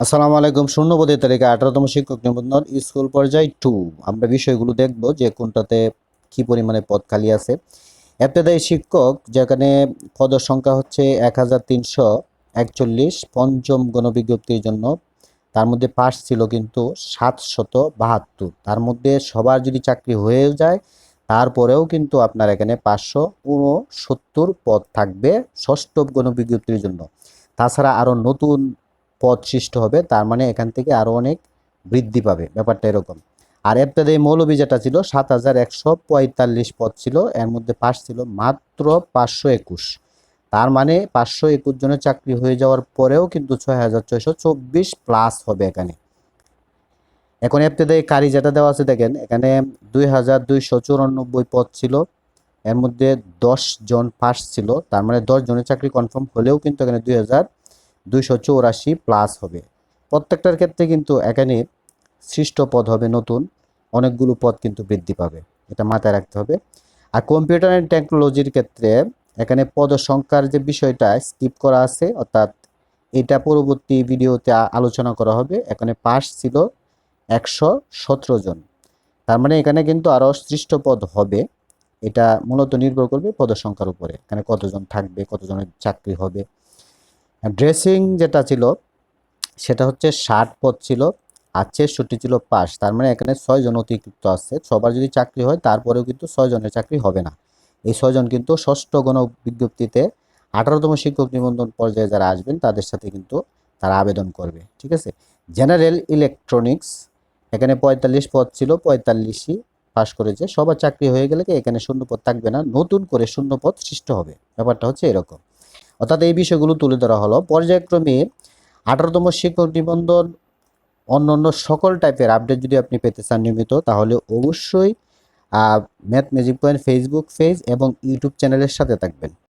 আসসালামু আলাইকুম শূন্যপদের তালিকা আঠারোতম শিক্ষক নিবন্ধন, স্কুল পর্যায় টু আমরা বিষয়গুলো দেখব যে কোনটাতে কি পরিমাণে পদ খালি আছে। এপ্তেদায়ী শিক্ষক, যেখানে পদের সংখ্যা হচ্ছে এক হাজার তিনশো একচল্লিশ, পঞ্চম গণবিজ্ঞপ্তির জন্য। তার মধ্যে পাস ছিল কিন্তু সাতশত বাহাত্তর। তার মধ্যে সবার যদি চাকরি হয়ে যায়, তারপরেও কিন্তু আপনার এখানে পাঁচশো উনসত্তর পদ থাকবে ষষ্ঠ গণবিজ্ঞপ্তির জন্য। তাছাড়া আরও নতুন পদ সৃষ্টি হবে, তার মানে এখান থেকে আরও অনেক বৃদ্ধি পাবে, ব্যাপারটা এরকম। আর এপ্তাদে মৌলবী যেটা ছিল, সাত হাজার একশো পঁয়তাল্লিশ পদ ছিল, এর মধ্যে পাস ছিল মাত্র পাঁচশো একুশ। তার মানে পাঁচশো একুশ জনের চাকরি হয়ে যাওয়ার পরেও কিন্তু ছয় হাজার ছয়শো চব্বিশ প্লাস হবে এখানে। এখন এপ্তাদায়ী কারি যেটা দেওয়া আছে, দেখেন, এখানে দুই হাজার দুইশো চুরানব্বই পদ ছিল, এর মধ্যে দশ জন পাস ছিল, তার মানে দশ জনের চাকরি কনফার্ম হলেও কিন্তু এখানে দুই হাজার দুইশো চৌরাশি প্লাস হবে। প্রত্যেকটার ক্ষেত্রে কিন্তু এখানে সৃষ্ট পদ হবে নতুন। অনেকগুলো পদ কিন্তু বৃদ্ধি পাবে। এটা মাথায় রাখতে হবে। আর কম্পিউটার অ্যান্ড টেকনোলজির ক্ষেত্রে এখানে পদ সংখ্যার যে বিষয়টা স্কিপ করা আছে, অর্থাৎ এটা পরবর্তী ভিডিওতে আলোচনা করা হবে। এখানে পাস ছিল একশো সতেরো জন। তার মানে এখানে কিন্তু আরও সৃষ্ট পদ হবে। এটা মূলত নির্ভর করবে পদ সংখ্যার উপরে। এখানে কতজন থাকবে, কতজনের চাকরি হবে ড্রেসিং যেটা ছিল, সেটা হচ্ছে ষাট পদ ছিল আর ছেষট্টি ছিল পাস তার মানে এখানে ছয়জন অতিরিক্ত আছে। সবার যদি চাকরি হয়, তারপরেও কিন্তু ছয়জনের চাকরি হবে না। এই ছয়জন কিন্তু ষষ্ঠ গণ বিজ্ঞপ্তিতে আঠারোতম শিক্ষক নিবন্ধন পর্যায়ে যারা আসবেন, তাদের সাথে কিন্তু তারা আবেদন করবে। ঠিক আছে? জেনারেল ইলেকট্রনিক্স এখানে পঁয়তাল্লিশ পদ ছিল, পঁয়তাল্লিশই পাশ করেছে। সবার চাকরি হয়ে গেলে এখানে শূন্য পদ থাকবে না? নতুন করে শূন্য পদ সৃষ্টি হবে। ব্যাপারটা হচ্ছে এরকম। অর্থাৎ এই বিষয়গুলো তুলে ধরা হলো। পর্যায়ক্রমে আঠারোতম শিক্ষক নিবন্ধন অন্য অন্য সকল টাইপের আপডেট যদি আপনি পেতে চান নিয়মিত, তাহলে অবশ্যই math magic point Facebook page এবং ইউটিউব চ্যানেলের সাথে থাকবেন।